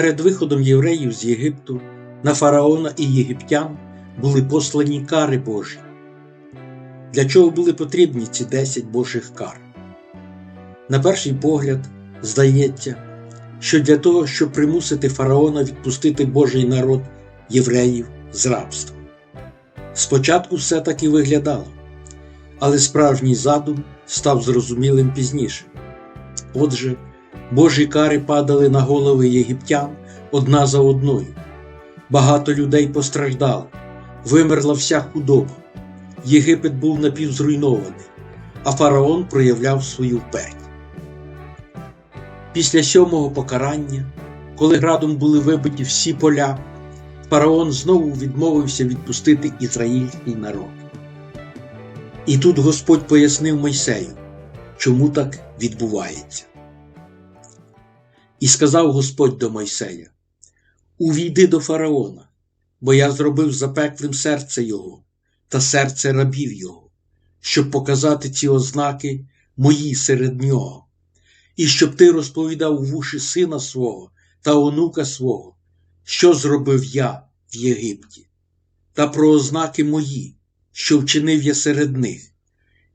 Перед виходом євреїв з Єгипту на фараона і єгиптян були послані кари Божі. Для чого були потрібні ці 10 Божих кар? На перший погляд, здається, що для того, щоб примусити фараона відпустити Божий народ євреїв з рабства. Спочатку все так і виглядало, але справжній задум став зрозумілим пізніше. Отже, Божі кари падали на голови єгиптян одна за одною. Багато людей постраждало, вимерла вся худоба. Єгипет був напівзруйнований, а фараон проявляв свою вперть. Після сьомого покарання, коли градом були вибиті всі поля, фараон знову відмовився відпустити ізраїльський народ. І тут Господь пояснив Мойсею, чому так відбувається. І сказав Господь до Мойсея: Увійди до фараона, бо я зробив запеклим серце його та серце рабів його, щоб показати ці ознаки мої серед нього, і щоб ти розповідав в уші сина свого та онука свого, що зробив я в Єгипті, та про ознаки мої, що вчинив я серед них,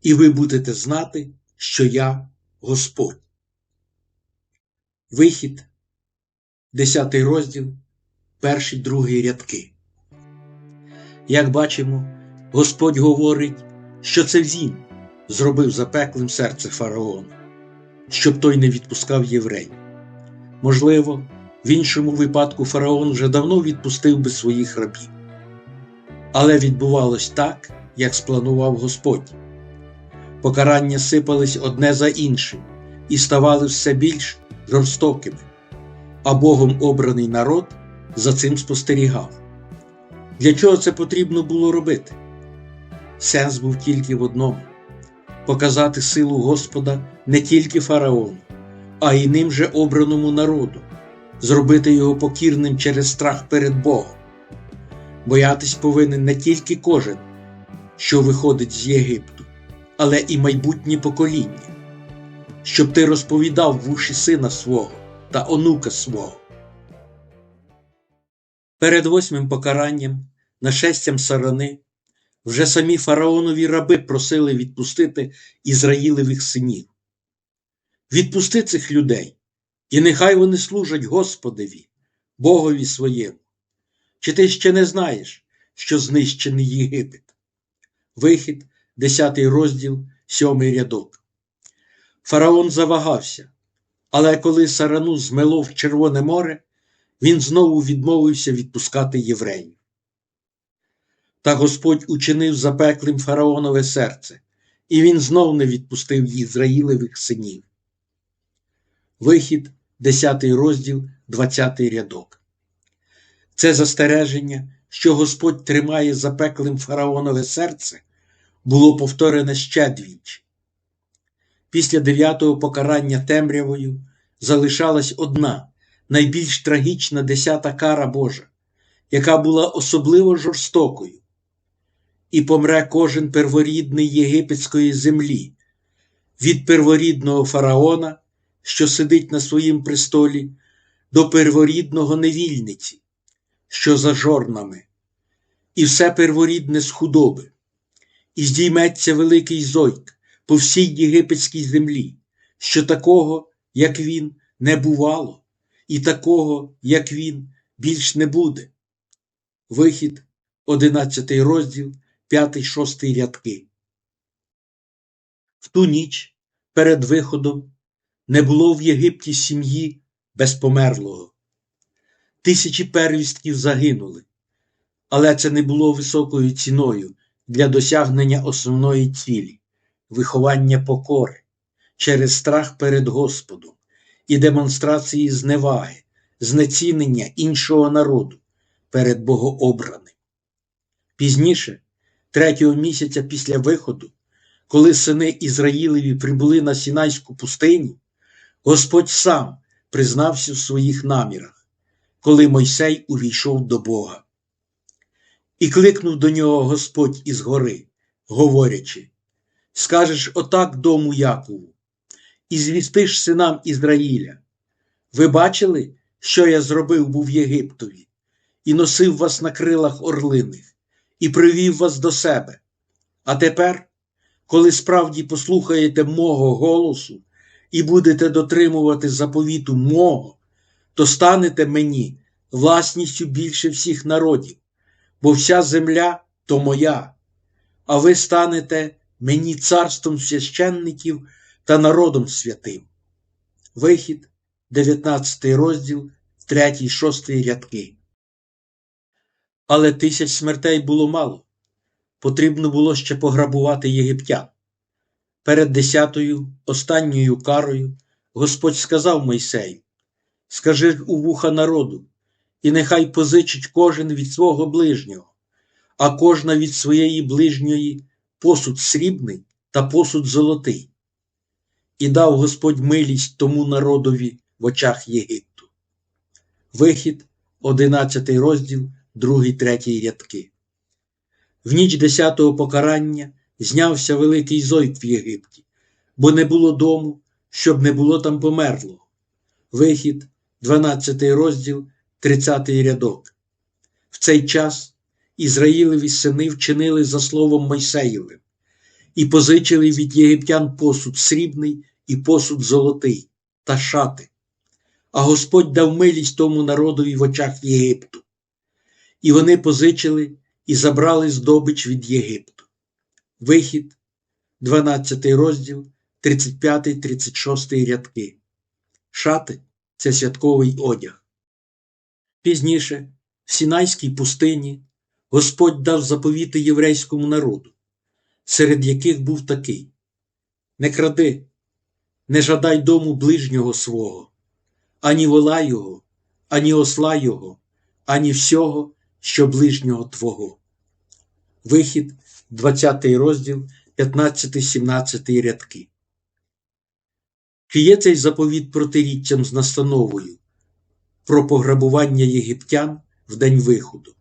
і ви будете знати, що я Господь. Вихід, 10 розділ, перший другий рядки. Як бачимо, Господь говорить, що це він зробив запеклим серце фараона, щоб той не відпускав євреїв. Можливо, в іншому випадку фараон вже давно відпустив би своїх рабів. Але відбувалось так, як спланував Господь. Покарання сипались одне за іншим і ставали все більш жорстокими, а Богом обраний народ за цим спостерігав. Для чого це потрібно було робити? Сенс був тільки в одному показати силу Господа не тільки фараону, а й ним же обраному народу, зробити його покірним через страх перед Богом. Боятись повинен не тільки кожен, що виходить з Єгипту, але і майбутнє покоління, щоб ти розповідав в уші сина свого та онука свого. Перед восьмим покаранням, нашестям сарани, вже самі фараонові раби просили відпустити Ізраїлевих синів. Відпусти цих людей, і нехай вони служать Господеві, Богові своєму. Чи ти ще не знаєш, що знищений Єгипет? Вихід, 10 розділ, 7 рядок. Фараон завагався, але коли сарану змело в Червоне море, він знову відмовився відпускати євреїв. Та Господь учинив запеклим фараонове серце, і він знов не відпустив Ізраїлевих синів. Вихід, 10 розділ, 20 рядок. Це застереження, що Господь тримає запеклим фараонове серце, було повторене ще двічі. Після дев'ятого покарання темрявою залишалась одна, найбільш трагічна десята кара Божа, яка була особливо жорстокою. І помре кожен перворідний єгипетської землі, від перворідного фараона, що сидить на своїм престолі, до перворідного невільниці, що за жорнами, і все перворідне з худоби, і здійметься великий зойк по всій єгипетській землі, що такого, як він, не бувало, і такого, як він, більш не буде. Вихід, 11 розділ, 5-6 рядки. В ту ніч перед виходом не було в Єгипті сім'ї без померлого. Тисячі первістків загинули, але це не було високою ціною для досягнення основної цілі виховання покори через страх перед Господом і демонстрації зневаги, знецінення іншого народу перед богообраним. Пізніше, третього місяця після виходу, коли сини Ізраїлеві прибули на Сінайську пустиню, Господь сам признався в своїх намірах, коли Мойсей увійшов до Бога. І кликнув до нього Господь із гори, говорячи: Скажеш отак дому Якову, і звістиш синам Ізраїля. Ви бачили, що я зробив був Єгиптові, і носив вас на крилах орлиних, і привів вас до себе. А тепер, коли справді послухаєте мого голосу і будете дотримувати заповіту мого, то станете мені власністю більше всіх народів, бо вся земля то моя, а ви станете мені царством священників та народом святим. Вихід, 19 розділ, 3, 6 рядки. Але тисяч смертей було мало. Потрібно було ще пограбувати єгиптян. Перед десятою, останньою карою, Господь сказав Мойсею: Скажи у вуха народу, і нехай позичить кожен від свого ближнього, а кожна від своєї ближньої посуд срібний та посуд золотий. І дав Господь милість тому народові в очах Єгипту. Вихід, 11 розділ, 2, 3 рядки. В ніч десятого покарання знявся великий зойк в Єгипті, бо не було дому, щоб не було там померлого. Вихід, 12 розділ, 30 рядок. В цей час Ізраїлеві сини вчинили за словом Мойсеєвим і позичили від єгиптян посуд срібний і посуд золотий та шати. А Господь дав милість тому народові в очах Єгипту. І вони позичили і забрали здобич від Єгипту. Вихід, 12 розділ, 35-36 рядки. Шати це святковий одяг. Пізніше, в Сінайській пустині, Господь дав заповіти єврейському народу, серед яких був такий: Не кради, не жадай дому ближнього свого, ані вола його, ані осла його, ані всього, що ближнього твого. Вихід, 20 розділ, 15-17 рядки. Чи є цей заповіт протиріччям з настановою про пограбування єгиптян в день виходу?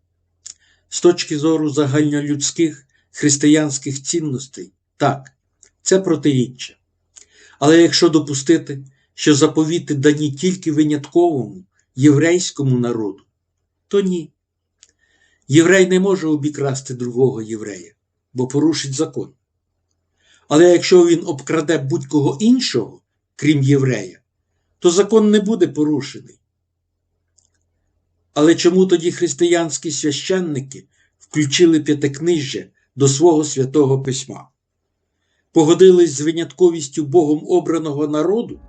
З точки зору загальнолюдських християнських цінностей, так, це протиріччя. Але якщо допустити, що заповіти дані тільки винятковому єврейському народу, то ні. Єврей не може обікрасти другого єврея, бо порушить закон. Але якщо він обкраде будь-кого іншого, крім єврея, то закон не буде порушений. Але чому тоді християнські священники включили п'ятикнижжя до свого святого письма? Погодились з винятковістю Богом обраного народу?